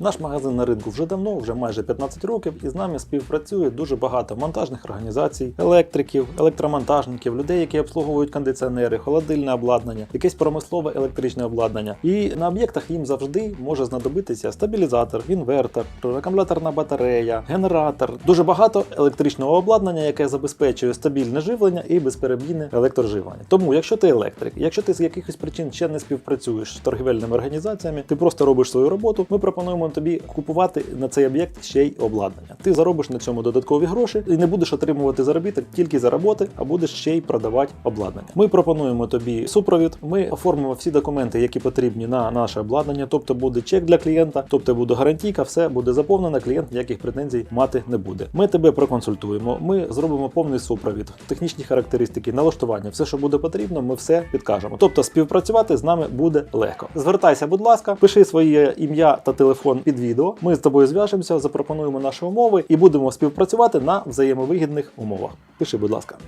Наш магазин на ринку вже давно, вже майже 15 років, і з нами співпрацює дуже багато монтажних організацій, електриків, електромонтажників, людей, які обслуговують кондиціонери, холодильне обладнання, якесь промислове електричне обладнання. І на об'єктах їм завжди може знадобитися стабілізатор, інвертор, акумуляторна батарея, генератор. Дуже багато електричного обладнання, яке забезпечує стабільне живлення і безперебійне електроживлення. Тому, якщо ти електрик, якщо ти з якихось причин ще не співпрацюєш з торгівельними організаціями, ти просто робиш свою роботу. Ми пропонуємо тобі купувати на цей об'єкт ще й обладнання. Ти заробиш на цьому додаткові гроші і не будеш отримувати заробіток тільки за роботи, а будеш ще й продавати обладнання. Ми пропонуємо тобі супровід. Ми оформимо всі документи, які потрібні на наше обладнання. Тобто буде чек для клієнта, тобто буде гарантійка, все буде заповнено. Клієнт ніяких претензій мати не буде. Ми тебе проконсультуємо. Ми зробимо повний супровід, технічні характеристики, налаштування, все, що буде потрібно, ми все підкажемо. Тобто співпрацювати з нами буде легко. Звертайся, будь ласка, пиши своє ім'я та телефон під відео. Ми з тобою зв'яжемося, запропонуємо наші умови і будемо співпрацювати на взаємовигідних умовах. Пиши, будь ласка.